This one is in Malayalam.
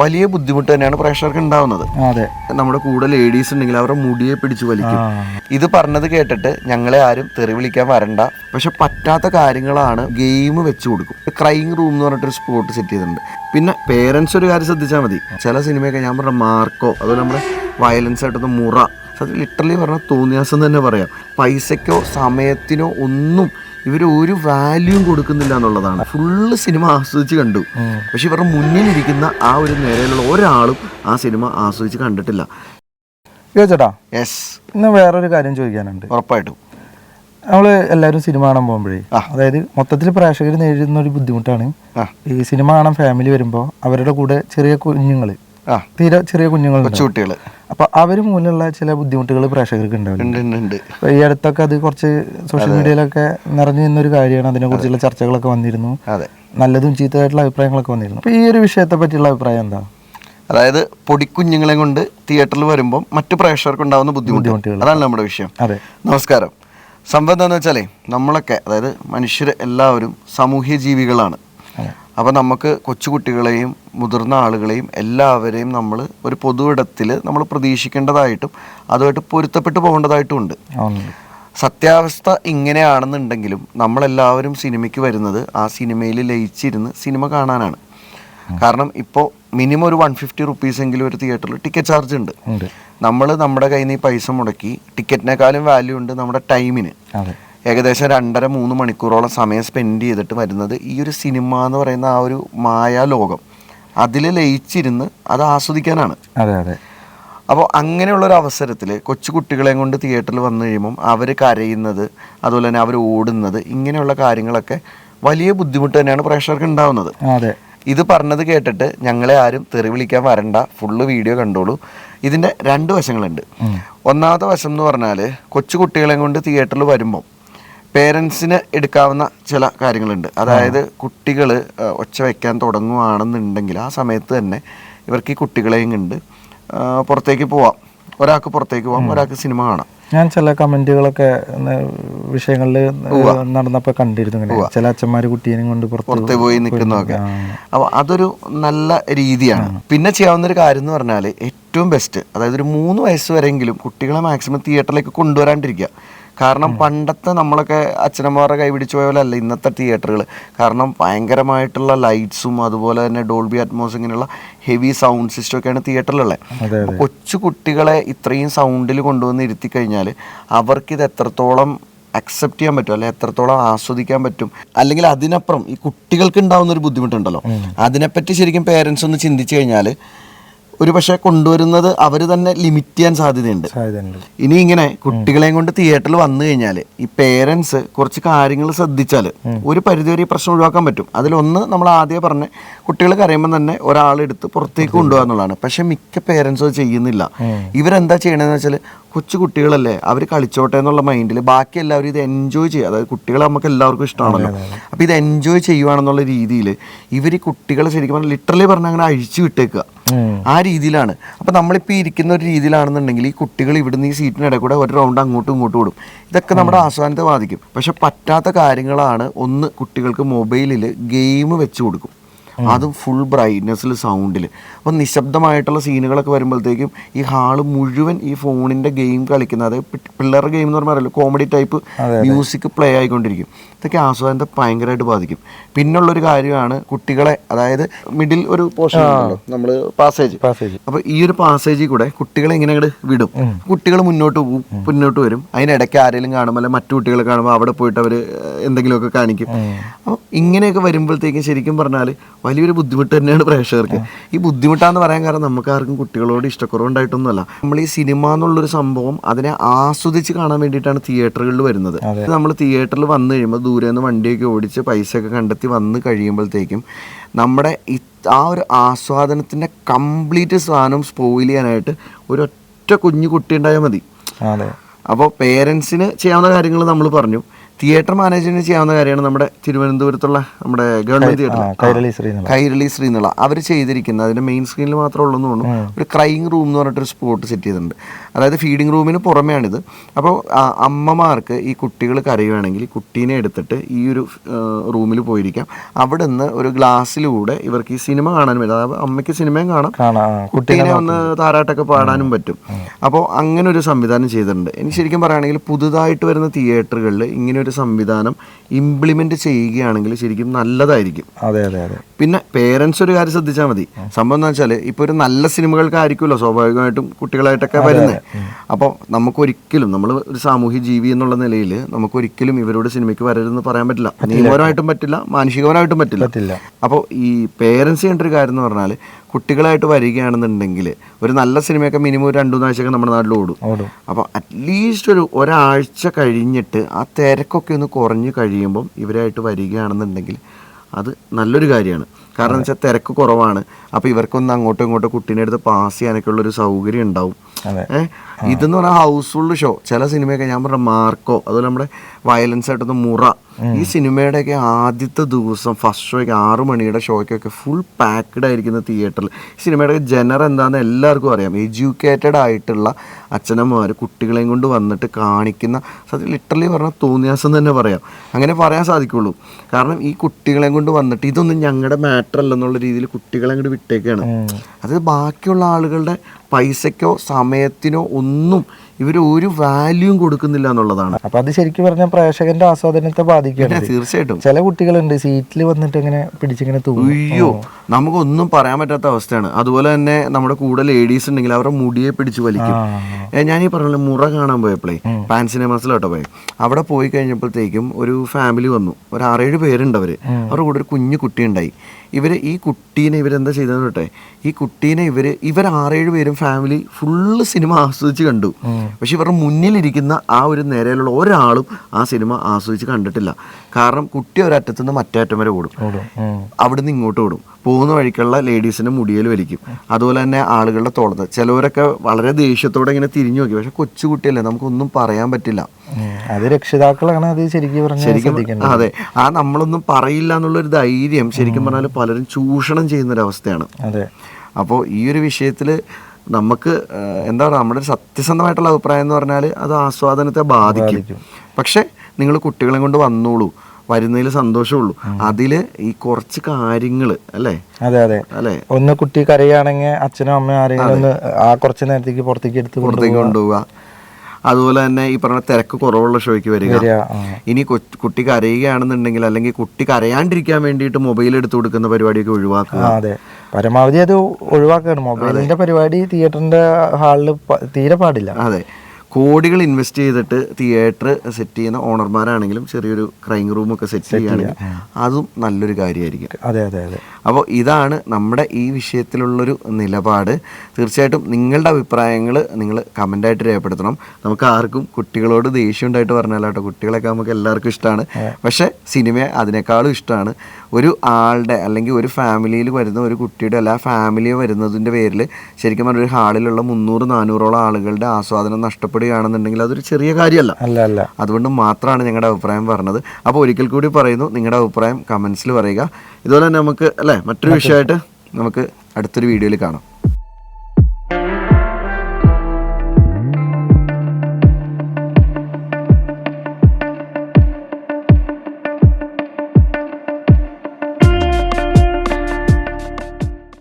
വലിയ ബുദ്ധിമുട്ട് തന്നെയാണ് പ്രേക്ഷകർക്ക് ഉണ്ടാവുന്നത് അതെ. നമ്മുടെ കൂടെ ലേഡീസ് ഉണ്ടെങ്കിൽ അവരുടെ മുടിയെ പിടിച്ചു വലിക്കും. ഇത് പറഞ്ഞത് കേട്ടിട്ട് ഞങ്ങളെ ആരും തെറി വിളിക്കാൻ വരണ്ട. പക്ഷെ പറ്റാത്ത കാര്യങ്ങളാണ് ഗെയിം വെച്ചു കൊടുക്കും. ക്രൈം റൂം എന്ന് പറഞ്ഞിട്ടൊരു സ്പോട്ട് സെറ്റ് ചെയ്തിട്ടുണ്ട്. പിന്നെ പേരൻസ് ഒരു കാര്യം ശ്രദ്ധിച്ചാൽ മതി. ചില സിനിമയൊക്കെ ഞാൻ പറഞ്ഞ മാർക്കോ അതുപോലെ നമ്മുടെ വയലൻസ് ആയിട്ടൊന്ന് മുറ സത്യം ലിറ്ററലി പറഞ്ഞാൽ തോന്നിയാസം തന്നെ പറയാം. പൈസയ്ക്കോ സമയത്തിനോ ഒന്നും ഇവർ ഒരു വാല്യൂം കൊടുക്കുന്നില്ല എന്നുള്ളതാണ്. ഫുള്ള് സിനിമ ആസ്വദിച്ച് കണ്ടു. പക്ഷെ ഇവരുടെ മുന്നിലിരിക്കുന്ന ആ ഒരു നിരയിലുള്ള ഒരാളും ആ സിനിമ ആസ്വദിച്ച് കണ്ടിട്ടില്ല. ചേട്ടാ യെസ് ഇന്ന് വേറൊരു കാര്യം ചോദിക്കാനുണ്ട്. ഉറപ്പായിട്ടും. നമ്മൾ എല്ലാവരും സിനിമ കാണാൻ പോകുമ്പോഴേ അതായത് മൊത്തത്തിൽ പ്രേക്ഷകർ നേരിടുന്ന ഒരു ബുദ്ധിമുട്ടാണ്. ഈ സിനിമ കാണാൻ ഫാമിലി വരുമ്പോൾ അവരുടെ കൂടെ ചെറിയ കുഞ്ഞുങ്ങൾ തീരെ ചെറിയ കുഞ്ഞുങ്ങൾ കൊച്ചുകുട്ടികൾ അപ്പൊ അവർ മൂലമുള്ള ചില ബുദ്ധിമുട്ടുകൾ പ്രേക്ഷകർക്ക് ഉണ്ടാവില്ല? ഈ അടുത്തൊക്കെ അത് കുറച്ച് സോഷ്യൽ മീഡിയയിലൊക്കെ നിറഞ്ഞു നിന്നൊരു കാര്യമാണ്. അതിനെ കുറിച്ചുള്ള ചർച്ചകളൊക്കെ വന്നിരുന്നു. അതെ. നല്ലതും ചീത്തതായിട്ടുള്ള അഭിപ്രായങ്ങളൊക്കെ വന്നിരുന്നു. അപ്പൊ ഈ ഒരു വിഷയത്തെ പറ്റിയുള്ള അഭിപ്രായം എന്താ? അതായത് പൊടിക്കുഞ്ഞുങ്ങളെ കൊണ്ട് തിയേറ്ററിൽ വരുമ്പോൾ മറ്റു പ്രേക്ഷകർക്ക് ഉണ്ടാകുന്ന ബുദ്ധിമുട്ടുകൾ. അതാണ് നമ്മുടെ വിഷയം. അതെ. നമസ്കാരം. സംഭവം എന്താണെന്ന് വെച്ചാലേ നമ്മളൊക്കെ അതായത് മനുഷ്യർ എല്ലാവരും സാമൂഹ്യ ജീവികളാണ് അപ്പോൾ നമുക്ക് കൊച്ചുകുട്ടികളെയും മുതിർന്ന ആളുകളെയും എല്ലാവരെയും നമ്മൾ ഒരു പൊതുവിടത്തിൽ നമ്മൾ പ്രതീക്ഷിക്കേണ്ടതായിട്ടും അതുമായിട്ട് പൊരുത്തപ്പെട്ടു പോകേണ്ടതായിട്ടും ഉണ്ട്. സത്യാവസ്ഥ ഇങ്ങനെയാണെന്നുണ്ടെങ്കിലും നമ്മളെല്ലാവരും സിനിമയ്ക്ക് വരുന്നത് ആ സിനിമയിൽ ലയിച്ചിരുന്ന് സിനിമ കാണാനാണ്. കാരണം ഇപ്പോൾ മിനിമം ഒരു വൺ ഫിഫ്റ്റി റുപ്പീസ് എങ്കിലും ഒരു തിയേറ്ററിൽ ടിക്കറ്റ് ചാർജ് ഉണ്ട്. നമ്മൾ നമ്മുടെ കയ്യിൽ നിന്ന് ഈ പൈസ മുടക്കി ടിക്കറ്റിനേക്കാളും വാല്യൂ ഉണ്ട് നമ്മുടെ ടൈമിന്. ഏകദേശം രണ്ടര മൂന്ന് മണിക്കൂറോളം സമയം സ്പെൻഡ് ചെയ്തിട്ട് വരുന്നത് ഈ ഒരു സിനിമ എന്ന് പറയുന്ന ആ ഒരു മായാലോകം. അതിൽ ലയിച്ചിരുന്ന് അത് ആസ്വദിക്കാനാണ്. അതെ അതെ. അപ്പോൾ അങ്ങനെയുള്ള ഒരു അവസരത്തിൽ കൊച്ചു കുട്ടികളെയും കൊണ്ട് തിയേറ്ററിൽ വന്നു കഴിയുമ്പം അവർ കരയുന്നത് അതുപോലെ തന്നെ അവർ ഓടുന്നത് ഇങ്ങനെയുള്ള കാര്യങ്ങളൊക്കെ വലിയ ബുദ്ധിമുട്ട് തന്നെയാണ് പ്രേക്ഷകർക്ക് ഉണ്ടാവുന്നത്. അതെ. ഇത് പറഞ്ഞത് കേട്ടിട്ട് ഞങ്ങളെ ആരും തെറി വിളിക്കാൻ വരണ്ട ഫുള്ള് വീഡിയോ കണ്ടോളൂ. ഇതിന്റെ രണ്ട് വശങ്ങളുണ്ട്. ഒന്നാമത്തെ വശം എന്ന് പറഞ്ഞാൽ കൊച്ചു കുട്ടികളെയും കൊണ്ട് തിയേറ്ററിൽ വരുമ്പം പേരൻസിന് എടുക്കാവുന്ന ചില കാര്യങ്ങളുണ്ട്. അതായത് കുട്ടികൾ ഒച്ച വയ്ക്കാൻ തുടങ്ങുകയാണെന്നുണ്ടെങ്കിൽ ആ സമയത്ത് തന്നെ ഇവർക്ക് ഈ കുട്ടികളെയും കണ്ട് പുറത്തേക്ക് പോവാം. ഒരാൾക്ക് പുറത്തേക്ക് പോവാം ഒരാൾക്ക് സിനിമ കാണാം. ഞാൻ ചില കമന്റുകളൊക്കെ വിഷയങ്ങളിൽ നടന്നപ്പോൾ കണ്ടിരുന്നു ചില അച്ഛന്മാർ കുട്ടീനെയും കൊണ്ട് പുറത്തേക്ക് പുറത്ത് പോയി നിൽക്കുന്നതൊക്കെ. അപ്പോൾ അതൊരു നല്ല രീതിയാണ്. പിന്നെ ചെയ്യാവുന്ന ഒരു കാര്യം എന്ന് പറഞ്ഞാൽ ഏറ്റവും ബെസ്റ്റ് അതായത് ഒരു മൂന്ന് വയസ്സ് വരെയെങ്കിലും കുട്ടികളെ മാക്സിമം തിയേറ്ററിലേക്ക് കൊണ്ടുവരാണ്ടിരിക്കുക. കാരണം പണ്ടത്തെ നമ്മളൊക്കെ അച്ഛനമ്മമാരുടെ കൈപിടിച്ചു പോയ പോലെ അല്ല ഇന്നത്തെ തിയേറ്ററുകൾ കാരണം ഭയങ്കരമായിട്ടുള്ള ലൈറ്റ്സും അതുപോലെ തന്നെ ഡോൾബി അറ്റ്മോസ് ഇങ്ങനെയുള്ള ഹെവി സൗണ്ട് സിസ്റ്റം ഒക്കെയാണ് തിയേറ്ററിലുള്ളത് കൊച്ചു കുട്ടികളെ ഇത്രയും സൗണ്ടിൽ കൊണ്ടുവന്ന് ഇരുത്തി കഴിഞ്ഞാൽ അവർക്കിത് എത്രത്തോളം അക്സെപ്റ്റ് ചെയ്യാൻ പറ്റും അല്ലെങ്കിൽ എത്രത്തോളം ആസ്വദിക്കാൻ പറ്റും അല്ലെങ്കിൽ അതിനപ്പുറം ഈ കുട്ടികൾക്ക് ഉണ്ടാവുന്ന ഒരു ബുദ്ധിമുട്ടുണ്ടല്ലോ. അതിനെപ്പറ്റി ശരിക്കും പേരൻസ് ഒന്ന് ചിന്തിച്ചു കഴിഞ്ഞാൽ ഒരു പക്ഷേ കൊണ്ടുവരുന്നത് അവർ തന്നെ ലിമിറ്റ് ചെയ്യാൻ സാധ്യതയുണ്ട്. ഇനി ഇങ്ങനെ കുട്ടികളെയും കൊണ്ട് തിയേറ്ററിൽ വന്നു കഴിഞ്ഞാൽ ഈ പേരൻസ് കുറച്ച് കാര്യങ്ങൾ ശ്രദ്ധിച്ചാൽ ഒരു പരിധിവരെ ഈ പ്രശ്നം ഒഴിവാക്കാൻ പറ്റും. അതിലൊന്ന് നമ്മൾ ആദ്യം പറഞ്ഞ കുട്ടികൾ കരയുമ്പോൾ തന്നെ ഒരാളെടുത്ത് പുറത്തേക്ക് കൊണ്ടുപോകുക എന്നുള്ളതാണ്. പക്ഷെ മിക്ക പേരൻസും അത് ചെയ്യുന്നില്ല. ഇവരെന്താ ചെയ്യണമെന്ന് വെച്ചാൽ കൊച്ചു കുട്ടികളല്ലേ അവർ കളിച്ചോട്ടെ എന്നുള്ള മൈൻഡിൽ ബാക്കി എല്ലാവരും ഇത് എൻജോയ് ചെയ്യുക അതായത് കുട്ടികളെ നമുക്ക് എല്ലാവർക്കും ഇഷ്ടമാണല്ലോ. അപ്പോൾ ഇത് എൻജോയ് ചെയ്യുവാണെന്നുള്ള രീതിയിൽ ഇവർ ഈ കുട്ടികളെ ശരിക്കും പറഞ്ഞാൽ ലിറ്ററലി പറഞ്ഞാൽ അങ്ങനെ അഴിച്ചു വിട്ടേക്കുക. ആ രീതിയിലാണ്. അപ്പം നമ്മളിപ്പോൾ ഇരിക്കുന്ന ഒരു രീതിയിലാണെന്നുണ്ടെങ്കിൽ ഈ കുട്ടികൾ ഇവിടുന്ന് ഈ സീറ്റിനിടെ കൂടെ ഒരു റൗണ്ട് അങ്ങോട്ടും ഇങ്ങോട്ടും ഓടും. ഇതൊക്കെ നമ്മുടെ ആസ്വാദനത്തെ ബാധിക്കും. പക്ഷെ പറ്റാത്ത കാര്യങ്ങളാണ് ഒന്ന് കുട്ടികൾക്ക് മൊബൈലിൽ ഗെയിം വെച്ച് കൊടുക്കും. അതും ഫുൾ ബ്രൈറ്റ്നെസ്സിൽ സൗണ്ടിൽ അപ്പം നിശബ്ദമായിട്ടുള്ള സീനുകളൊക്കെ വരുമ്പോഴത്തേക്കും ഈ ഹാൾ മുഴുവൻ ഈ ഫോണിന്റെ ഗെയിം കളിക്കുന്ന അതായത് പിള്ളേർ പിള്ളേരുടെ ഗെയിം എന്ന് പറഞ്ഞാൽ കോമഡി ടൈപ്പ് മ്യൂസിക് പ്ലേ ആയിക്കൊണ്ടിരിക്കും. ഇതൊക്കെ ആസ്വാദനത്തെ ഭയങ്കരമായിട്ട് ബാധിക്കും. പിന്നുള്ളൊരു കാര്യമാണ് കുട്ടികളെ അതായത് മിഡിൽ ഒരു പോർഷൻ നമ്മൾ പാസേജ് പാസേജ് അപ്പൊ ഈ ഒരു പാസേജിൽ കൂടെ കുട്ടികളെ ഇങ്ങനെ അങ്ങോട്ട് വിടും. കുട്ടികൾ മുന്നോട്ട് പോകും മുന്നോട്ട് വരും. അതിനിടയ്ക്ക് ആരെങ്കിലും കാണുമ്പോൾ അല്ലെങ്കിൽ മറ്റു കുട്ടികളെ കാണുമ്പോൾ അവിടെ പോയിട്ട് അവർ എന്തെങ്കിലുമൊക്കെ കാണിക്കും. അപ്പോൾ ഇങ്ങനെയൊക്കെ വരുമ്പോഴത്തേക്കും ശരിക്കും പറഞ്ഞാൽ വലിയൊരു ബുദ്ധിമുട്ട് തന്നെയാണ് പ്രേക്ഷകർക്ക്. ഈ ബുദ്ധിമുട്ടാന്ന് പറയാൻ കാരണം നമുക്ക് ആർക്കും കുട്ടികളോട് ഇഷ്ടക്കുറവുണ്ടായിട്ടൊന്നുമല്ല. നമ്മൾ ഈ സിനിമ എന്നുള്ളൊരു സംഭവം അതിനെ ആസ്വദിച്ച് കാണാൻ വേണ്ടിയിട്ടാണ് തിയേറ്ററുകളിൽ വരുന്നത്. നമ്മൾ തിയേറ്ററിൽ വന്നു കഴിയുമ്പോൾ ദൂരെ നിന്ന് വണ്ടിയൊക്കെ ഓടിച്ച് പൈസയൊക്കെ കണ്ടെത്തി വന്ന് കഴിയുമ്പോഴത്തേക്കും നമ്മുടെ ആ ഒരു ആസ്വാദനത്തിന്റെ കംപ്ലീറ്റ് സാധനം സ്പോയിൽ ചെയ്യാനായിട്ട് ഒരൊറ്റ കുഞ്ഞു കുട്ടി ഉണ്ടായാൽ മതി. അപ്പോൾ പേരൻസിന് ചെയ്യാവുന്ന കാര്യങ്ങൾ നമ്മൾ പറഞ്ഞു. തിയേറ്റർ മാനേജ്മെന്റ് ചെയ്യാവുന്ന കാര്യമാണ് നമ്മുടെ തിരുവനന്തപുരത്തുള്ള നമ്മുടെ ഗവൺമെന്റ് തിയേറ്റർ. കൈരളി എന്നുള്ള അവർ ചെയ്തിരിക്കുന്നത് അതിന്റെ മെയിൻ സ്ക്രീനിൽ മാത്രമേ ഉള്ളൂ എന്ന് തോന്നുന്നു. ഒരു ക്രൈങ് റൂം എന്ന് പറഞ്ഞിട്ട് ഒരു സ്പോട്ട് സെറ്റ് ചെയ്തിട്ടുണ്ട്. അതായത് ഫീഡിംഗ് റൂമിന് പുറമെയാണിത്. അപ്പോൾ അമ്മമാർക്ക് ഈ കുട്ടികൾ കരയുവാണെങ്കിൽ കുട്ടീനെ എടുത്തിട്ട് ഈ ഒരു റൂമിൽ പോയിരിക്കാം. അവിടെ നിന്ന് ഒരു ഗ്ലാസ്സിലൂടെ ഇവർക്ക് ഈ സിനിമ കാണാൻ പറ്റും. അതായത് അമ്മയ്ക്ക് സിനിമയും കാണാം. കുട്ടീനെ ഒന്ന് താരാട്ടൊക്കെ പാടാനും പറ്റും. അപ്പോൾ അങ്ങനെ ഒരു സംവിധാനം ചെയ്തിട്ടുണ്ട്. എനിക്ക് ശരിക്കും പറയുകയാണെങ്കിൽ പുതുതായിട്ട് വരുന്ന തിയേറ്ററുകളിൽ ഇങ്ങനെ ഒരു സംവിധാനം ഇംപ്ലിമെന്റ് ചെയ്യുകയാണെങ്കിൽ ശരിക്കും നല്ലതായിരിക്കും. അതെ അതെ അതെ. പിന്നെ പേരൻസ് ഒരു കാര്യം ശ്രദ്ധിച്ചാൽ മതി. സംഭവം എന്ന് വെച്ചാൽ ഇപ്പോൾ ഒരു നല്ല സിനിമകൾക്കായിരിക്കുമല്ലോ സ്വാഭാവികമായിട്ടും കുട്ടികളായിട്ടൊക്കെ വരുന്നത് അപ്പോൾ നമുക്കൊരിക്കലും നമ്മൾ ഒരു സാമൂഹ്യ ജീവി എന്നുള്ള നിലയിൽ നമുക്കൊരിക്കലും ഇവരോട് സിനിമയ്ക്ക് വരരുതെന്ന് പറയാൻ പറ്റില്ല. നിയമപരമായിട്ടും പറ്റില്ല മാനുഷികപരമായിട്ടും പറ്റില്ല. പറ്റില്ല. അപ്പോൾ ഈ പേരൻസ് ചെയ്യേണ്ട ഒരു കാര്യം എന്ന് പറഞ്ഞാൽ കുട്ടികളായിട്ട് വരികയാണെന്നുണ്ടെങ്കിൽ ഒരു നല്ല സിനിമയൊക്കെ മിനിമം ഒരു രണ്ടു മൂന്നാഴ്ചയൊക്കെ നമ്മുടെ നാട്ടിൽ ഓടും. അപ്പോൾ അറ്റ്ലീസ്റ്റ് ഒരു ഒരാഴ്ച കഴിഞ്ഞിട്ട് ആ തിരക്കൊക്കെ ഒന്ന് കുറഞ്ഞു കഴിയുമ്പം ഇവരായിട്ട് വരികയാണെന്നുണ്ടെങ്കിൽ അത് നല്ലൊരു കാര്യമാണ്. കാരണം എന്ന് വെച്ചാൽ തിരക്ക് കുറവാണ്. അപ്പോൾ ഇവർക്കൊന്ന് അങ്ങോട്ടും ഇങ്ങോട്ടും കുട്ടീനെ എടുത്ത് പാസ് ചെയ്യാനൊക്കെ ഉള്ളൊരു സൗകര്യം ഉണ്ടാവും. ഏഹ് ഇതെന്ന് പറഞ്ഞാൽ ഹൗസ്ഫുൾ ഷോ. ചില സിനിമയൊക്കെ ഞാൻ പറഞ്ഞ മാർക്കോ അതുപോലെ നമ്മുടെ വയലൻസ് ആയിട്ടൊന്ന് മുറ ഈ സിനിമയുടെയൊക്കെ ആദ്യത്തെ ദിവസം ഫസ്റ്റ് ഷോയ്ക്ക് ആറു മണിയുടെ ഷോയ്ക്കൊക്കെ ഫുൾ പാക്ക്ഡ് ആയിരിക്കുന്ന തിയേറ്ററിൽ ഈ സിനിമയുടെ ജനർ എന്താണെന്ന് എല്ലാവർക്കും അറിയാം. എഡ്യൂക്കേറ്റഡ് ആയിട്ടുള്ള അച്ഛനമ്മമാർ കുട്ടികളെയും കൊണ്ട് വന്നിട്ട് കാണിക്കുന്ന സത്യം ലിറ്ററലി പറഞ്ഞാൽ തോന്നിയാസം തന്നെ പറയാം. അങ്ങനെ പറയാൻ സാധിക്കുള്ളൂ. കാരണം ഈ കുട്ടികളെയും കൊണ്ട് വന്നിട്ട് ഇതൊന്നും ഞങ്ങളുടെ മാറ്റർ അല്ലെന്നുള്ള രീതിയിൽ കുട്ടികളെ അങ്ങോട്ട് വിട്ടേക്കാണ്. അത് ബാക്കിയുള്ള ആളുകളുടെ പൈസയ്ക്കോ സമയത്തിനോ ഒന്നും ഇവർ ഒരു വാല്യൂം കൊടുക്കുന്നില്ല എന്നുള്ളതാണ്. അപ്പൊ അത് ശരിക്കും പറഞ്ഞാൽ പ്രേക്ഷകന്റെ ആസ്വാദനത്തെ ബാധിക്കും തീർച്ചയായിട്ടും. ചില കുട്ടികളുണ്ട് സീറ്റിൽ വന്നിട്ട് ഇങ്ങനെ പിടിച്ചിങ്ങനെ അയ്യോ നമുക്കൊന്നും പറയാൻ പറ്റാത്ത അവസ്ഥയാണ്. അതുപോലെ തന്നെ നമ്മുടെ കൂടെ ലേഡീസ് ഉണ്ടെങ്കിൽ അവരുടെ മുടിയെ പിടിച്ച് വലിക്കും. ഞാൻ ഈ പറഞ്ഞ മുറ കാണാൻ പോയപ്പോഴേ പാൻ സിനിമാസിലോട്ടോ പോയി. അവിടെ പോയി കഴിഞ്ഞപ്പോഴത്തേക്കും ഒരു ഫാമിലി വന്നു. ഒരു ആറേഴ് പേരുണ്ട് അവർ. അവരുടെ കൂടെ ഒരു കുഞ്ഞു കുട്ടി ഉണ്ടായി ഇവർ ഈ കുട്ടീനെ ഇവരെന്താ ചെയ്തതെന്ന് കേട്ടെ ഈ കുട്ടീനെ ഇവർ ഇവർ ആറേഴ് പേരും ഫാമിലി ഫുള്ള് സിനിമ ആസ്വദിച്ച് കണ്ടു. പക്ഷെ ഇവരുടെ മുന്നിലിരിക്കുന്ന ആ ഒരു നേരയിലുള്ള ഒരാളും ആ സിനിമ ആസ്വദിച്ച് കണ്ടിട്ടില്ല. കാരണം കുട്ടി ഒരറ്റത്തു നിന്ന് മറ്റേ അറ്റം വരെ ഓടും. അവിടുന്ന് ഇങ്ങോട്ട് ഓടും. പോകുന്ന വഴിക്കുള്ള ലേഡീസിന് മുടിയിൽ വലിക്കും. അതുപോലെ തന്നെ ആളുകളുടെ തോളത്ത്. ചിലവരൊക്കെ വളരെ ദേഷ്യത്തോടെ ഇങ്ങനെ തിരിഞ്ഞു നോക്കി. പക്ഷെ കൊച്ചുകുട്ടിയല്ലേ നമുക്കൊന്നും പറയാൻ പറ്റില്ല. അത് രക്ഷിതാക്കളാണ് അത് ശരിക്കും പറഞ്ഞാൽ ശരിക്കും അതെ. ആ നമ്മളൊന്നും പറയില്ല എന്നുള്ളൊരു ധൈര്യം ശരിക്കും പറഞ്ഞാൽ പലരും ചൂഷണം ചെയ്യുന്ന ഒരു അവസ്ഥയാണ് അതെ. അപ്പോൾ ഈ ഒരു വിഷയത്തിൽ നമുക്ക് എന്താ പറയുക നമ്മുടെ സത്യസന്ധമായിട്ടുള്ള അഭിപ്രായം എന്ന് പറഞ്ഞാൽ അത് ആസ്വാദനത്തെ ബാധിക്കും. പക്ഷേ നിങ്ങൾ കുട്ടികളെ കൊണ്ട് വന്നോളൂ വരുന്നതിൽ സന്തോഷമുള്ളൂ. അതിൽ ഈ കുറച്ച് കാര്യങ്ങൾ അല്ലേ? അതെ അതെ. അല്ലേ? ഒന്ന് കുട്ടി കരയാണെങ്കിൽ അച്ഛനും അമ്മയും ആരെങ്കിലും ഒന്ന് ആ കുറച്ച് നേരത്തേക്ക് പുറത്തേക്ക് എടുത്ത് പുറത്തേക്ക് കൊണ്ടുപോവുക. അതുപോലെ തന്നെ ഈ പറഞ്ഞ തിരക്ക് കുറവുള്ള ഷോയ്ക്ക് വരിക. ഇനി കുട്ടി കരയുകയാണെന്നുണ്ടെങ്കിൽ അല്ലെങ്കിൽ കുട്ടി കരയാണ്ടിരിക്കാൻ വേണ്ടിയിട്ട് മൊബൈൽ എടുത്തു കൊടുക്കുന്ന പരിപാടിയൊക്കെ ഒഴിവാക്കുക. അതെ. പരമാവധി അത് ഒഴിവാക്കുകയാണ് മൊബൈലിന്റെ പരിപാടി തിയേറ്ററിന്റെ ഹാളിൽ തീരെ പാടില്ല. അതെ. കോടികൾ ഇൻവെസ്റ്റ് ചെയ്തിട്ട് തിയേറ്റർ സെറ്റ് ചെയ്യുന്ന ഓണർമാരാണെങ്കിലും ചെറിയൊരു ക്രൈം റൂമൊക്കെ സെറ്റ് ചെയ്യുകയാണെങ്കിൽ അതും നല്ലൊരു കാര്യമായിരിക്കും. അതെ അതെ അതെ. അപ്പോൾ ഇതാണ് നമ്മുടെ ഈ വിഷയത്തിലുള്ളൊരു നിലപാട്. തീർച്ചയായിട്ടും നിങ്ങളുടെ അഭിപ്രായങ്ങൾ നിങ്ങൾ കമന്റായിട്ട് രേഖപ്പെടുത്തണം. നമുക്ക് ആർക്കും കുട്ടികളോട് ദേഷ്യം ഉണ്ടായിട്ട് പറഞ്ഞാലാട്ടോ കുട്ടികളൊക്കെ നമുക്ക് എല്ലാവർക്കും ഇഷ്ടമാണ് പക്ഷേ സിനിമ അതിനേക്കാളും ഇഷ്ടമാണ് ഒരു ആളുടെ അല്ലെങ്കിൽ ഒരു ഫാമിലിയിൽ വരുന്ന ഒരു കുട്ടിയുടെ അല്ല ഫാമിലി വരുന്നതിന്റെ പേരിൽ ശരിക്കും പറഞ്ഞ ഒരു ഹാളിലുള്ള മുന്നൂറ് നാനൂറോളം ആളുകളുടെ ആസ്വാദനം നഷ്ടപ്പെടുകയാണെന്നുണ്ടെങ്കിൽ അതൊരു ചെറിയ കാര്യമല്ല. അല്ല അല്ല. അതുകൊണ്ട് മാത്രമാണ് ഞങ്ങളുടെ അഭിപ്രായം പറഞ്ഞത്. അപ്പോൾ ഒരിക്കൽ കൂടി പറയുന്നു നിങ്ങളുടെ അഭിപ്രായം കമൻസിൽ പറയുക. ഇതുപോലെ തന്നെ നമുക്ക് അല്ലേ? മറ്റൊരു വിഷയമായിട്ട് നമുക്ക് അടുത്തൊരു വീഡിയോയിൽ കാണാം.